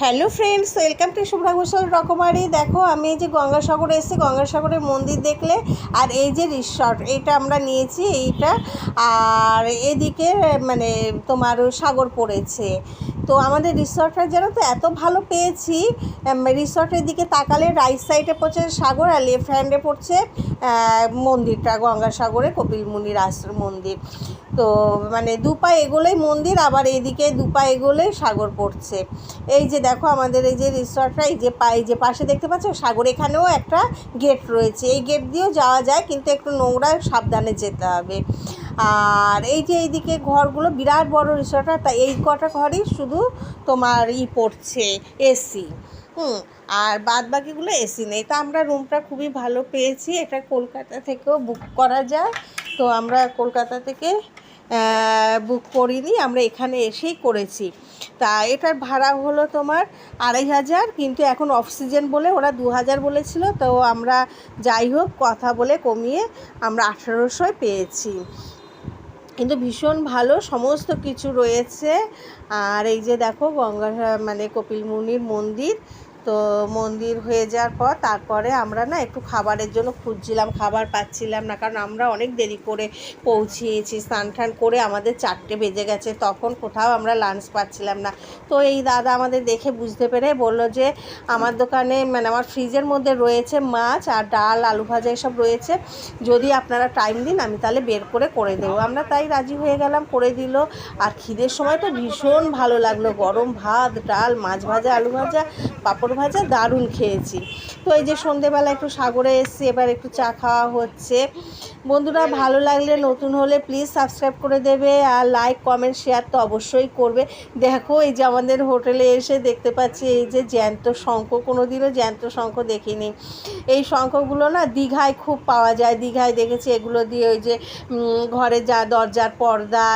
Hello friends, welcome to Shubhra Ghoshal রকমারি। দেখো, আমি এই যে গঙ্গাসাগরে এসেছি, গঙ্গাসাগরের মন্দির দেখলে, আর এই যে রিসর্ট এটা আমরা নিয়েছি এইটা। আর এদিকে মানে তোমার সাগর পড়েছে। তো আমাদের রিসর্টটা যেন তো এত ভালো পেয়েছি। রিসর্টের দিকে তাকালে রাইট সাইডে পড়ছে সাগর আর লেফট হ্যান্ডে পড়ছে মন্দিরটা, গঙ্গাসাগরে কপিল মুনির আশ্রম মন্দির। তো মানে দু পা এগোলেই মন্দির, আবার এদিকে দু পা এগোলেই সাগর পড়ছে। এই যে দেখো আমাদের এই যে রিসর্টটা এই যে পা, এই যে পাশে দেখতে পাচ্ছ, সাগর এখানেও একটা গেট রয়েছে। এই গেট দিয়েও যাওয়া যায়, কিন্তু একটু নোংরা সাবধানে যেতে হবে। আর এই যে এইদিকে ঘরগুলো বিরাট বড় রিসর্টটা তাই এই কটা ঘরই শুধু তোমার ই পড়ছে এসি হুম, আর বাদ বাকিগুলো এসি নেই। তো আমরা রুমটা খুবই ভালো পেয়েছি। এটা কলকাতা থেকেও বুক করা যায়। তো আমরা কলকাতা থেকে বুক করিনি, আমরা এখানে এসেই করেছি। তা এটার ভাড়া হলো তোমার আড়াই হাজার, কিন্তু এখন অফ সিজন বলে ওরা দু হাজার বলেছিল। তো আমরা যাই হোক, কথা বলে কমিয়ে আমরা আঠেরোশোয় পেয়েছি। কিন্তু ভীষণ ভালো, সমস্ত কিছু রয়েছে। আর এই যে দেখো গঙ্গা মানে কপিল মুনির মন্দির। তো মন্দির হয়ে যাওয়ার পর তারপরে আমরা না একটু খাবারের জন্য খুঁজছিলাম, খাবার পাচ্ছিলাম না। কারণ আমরা অনেক দেরি করে পৌঁছিয়েছি, স্নান টান করে আমাদের চারটে বেজে গেছে, তখন কোথাও আমরা লাঞ্চ পাচ্ছিলাম না। তো এই দাদা আমাদের দেখে বুঝতে পেরে বলল যে, আমার দোকানে মানে আমার ফ্রিজের মধ্যে রয়েছে মাছ আর ডাল, আলু ভাজা এসব রয়েছে। যদি আপনারা টাইম দিন, আমি তাহলে বের করে করে দেবো। আমরা তাই রাজি হয়ে গেলাম, করে দিল। আর খিদের সময় তো ভীষণ ভালো লাগল। গরম ভাত, ডাল, মাছ ভাজা, আলু ভাজা, পাঁপড় ভাজা দারুণ খেয়েছি। তো এই যে সন্ধেবেলা একটু সাগরে এসেছি, এবার একটু চা খাওয়া হচ্ছে। বন্ধুরা, ভালো লাগলে নতুন হলে প্লিজ সাবস্ক্রাইব করে দেবে আর লাইক কমেন্ট শেয়ার তো অবশ্যই করবে। দেখো, এই যে আমাদের হোটেলে এসে দেখতে পাচ্ছি এই যে জ্যান্ত শঙ্খ কোনো দিনও জ্যান্ত শঙ্খ দেখিনি। এই শঙ্খগুলো না দীঘায় খুব পাওয়া যায়। দীঘায় দেখেছি এগুলো দিয়ে ওই যে ঘরে যা দরজার পর্দা